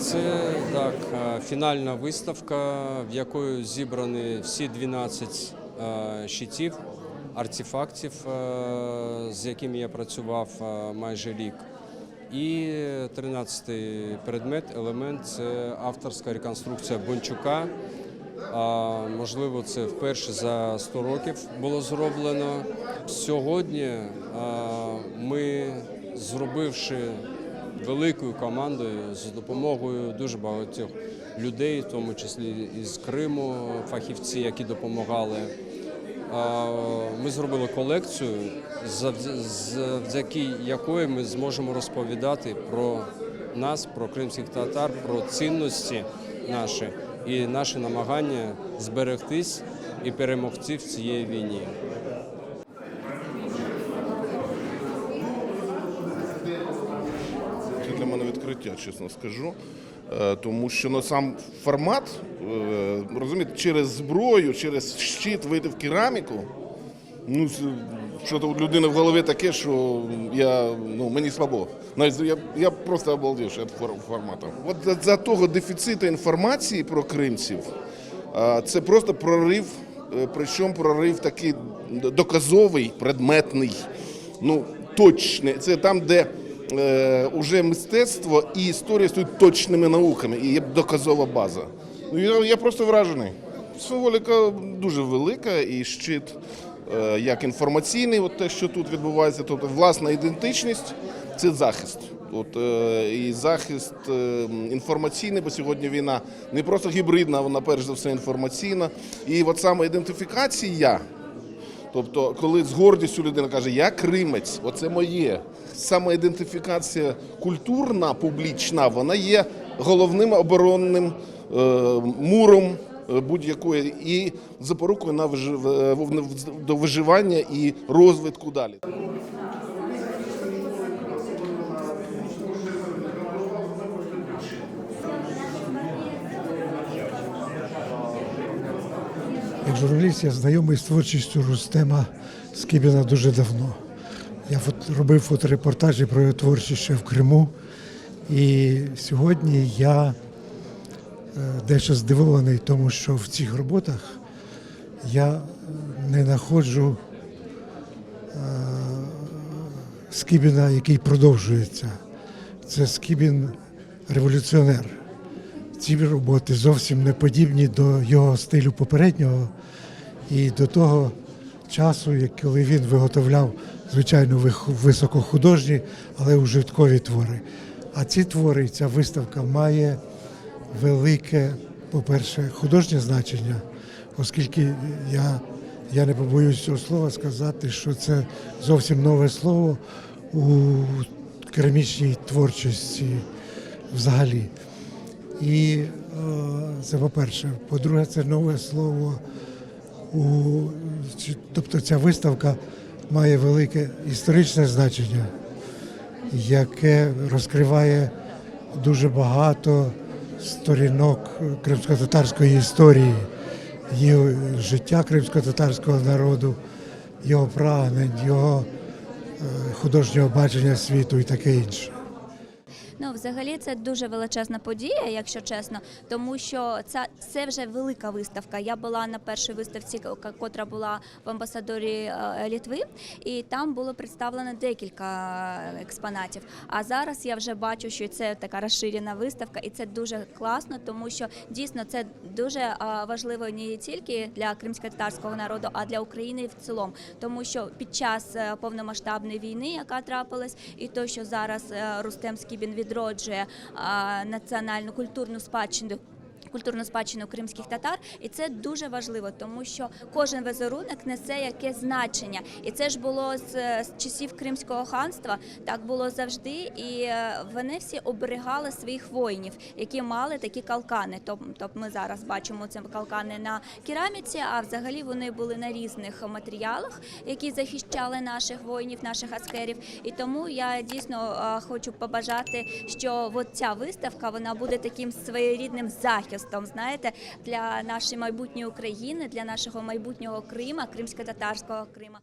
Це так е, фінальна виставка, в якої зібрані всі 12 е, щитів, артефактів, е, з якими я працював майже рік. І 13-й предмет, елемент це авторська реконструкція Бончука. Можливо, це вперше за 100 років було зроблено. Сьогодні ми, зробивши великою командою з допомогою дуже багатьох людей, в тому числі із Криму, фахівці, які допомагали. Ми зробили колекцію, завдяки якої ми зможемо розповідати про нас, про кримських татар, про цінності наші і наші намагання зберегтись і перемогти в цій війні. Для мене відкриття, чесно скажу. Е, Тому що ну, сам формат, е, розумієте, через зброю, через щит вийти в кераміку. Ну, що то у людини в голові таке, що я, ну, мені слабо. Навіть я, я просто обалдів від формату. От за, за того дефіциту інформації про кримців, е, це просто прорив, причому прорив такий доказовий, предметний, ну, точний. Це там, де уже мистецтво і історія стають точними науками, і є доказова база. Ну, я, я просто вражений. Символіка дуже велика, і щит е, як інформаційний, от те, що тут відбувається, тобто власна ідентичність це захист. От, е, і захист е, інформаційний, бо сьогодні війна не просто гібридна, вона перш за все інформаційна. І от саме ідентифікація Тобто, коли з гордістю людина каже, я кримець, оце моє. Самоідентифікація культурна, публічна, вона є головним оборонним е, муром е, будь-якої і запорукою на вижив... е, до виживання і розвитку далі. Як журналіст я знайомий з творчістю Рустема Скібіна дуже давно. Я робив фоторепортажі про його творчість ще в Криму. І сьогодні я е, дещо здивований, тому що в цих роботах я не знаходжу е, Скібіна, який продовжується. Це Скібін революціонер. Ці роботи зовсім не подібні до його стилю попереднього і до того часу, коли він виготовляв, звичайно, високохудожні, але ужиткові твори. А ці твори, ця виставка має велике, по-перше, художнє значення, оскільки я, я не побоюсь цього слова сказати, що це зовсім нове слово у керамічній творчості взагалі. І е, це по-перше. По-друге, це нове слово. У, тобто ця виставка має велике історичне значення, яке розкриває дуже багато сторінок кримсько-татарської історії, його життя кримсько-татарського народу, його прагнень, його е, художнього бачення світу і таке інше. Ну, взагалі, це дуже величезна подія, якщо чесно, тому що це, це вже велика виставка. Я була на першій виставці, котра була в амбасадорі е, Літви, і там було представлено декілька експонатів. А зараз я вже бачу, що це така розширена виставка, і це дуже класно, тому що дійсно це дуже е, важливо не тільки для кримсько-татарського народу, а для України в цілому, тому що під час е, повномасштабної війни, яка трапилась, і то, що зараз Рустем Скібін відроджує національну культурну спадщину. Культурну спадщину кримських татар, і це дуже важливо, тому що кожен візерунок несе якесь значення, і це ж було з, з часів Кримського ханства. Так було завжди, і е, вони всі оберігали своїх воїнів, які мали такі калкани. Тобто ми зараз бачимо це калкани на кераміці, а взагалі вони були на різних матеріалах, які захищали наших воїнів, наших аскерів. І тому я дійсно е, хочу побажати, що от ця виставка вона буде таким своєрідним захистом, знаєте, для нашої майбутньої України, для нашого майбутнього Крима, кримсько-татарського Крима.